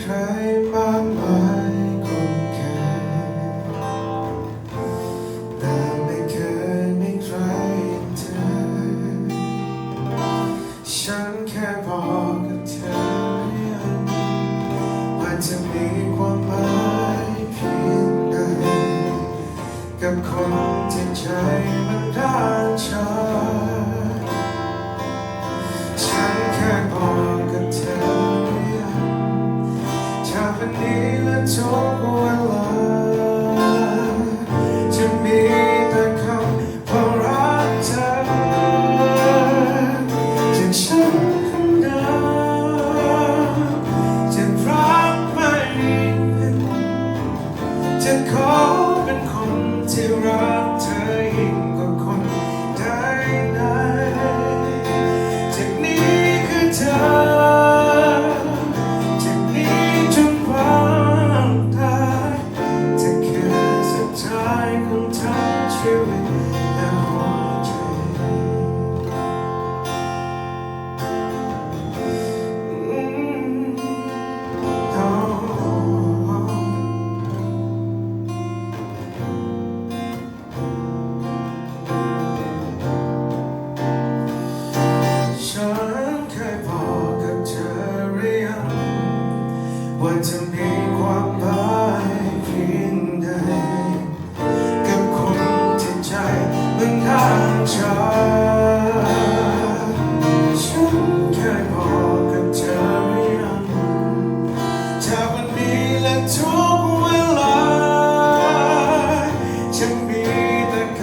ใครมากมายคนแค่แต่ไม่เคยมีใครเธอ ฉันแค่บอกกับเธอว่าจะมีความหมายเพียงใดกับคนที่ใจมันด้านชา Senhor. to it.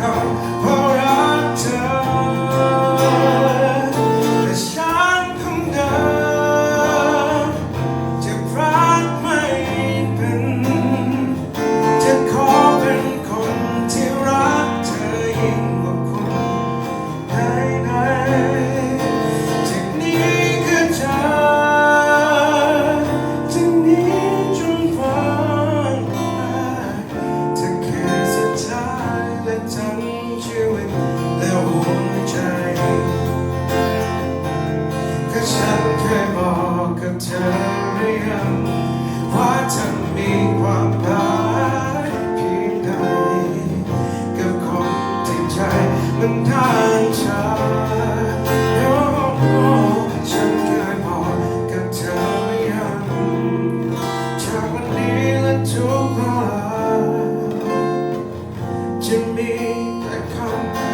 come. Oh. เธอหรือยังว่าจะมีความหมายเพียงใดกับคนที่ใจมันทางชาโอ้โอ้ฉันเคยบอกกับเธอหรืยังจากวันนี้และทุกเวลาจะมีแต่คำ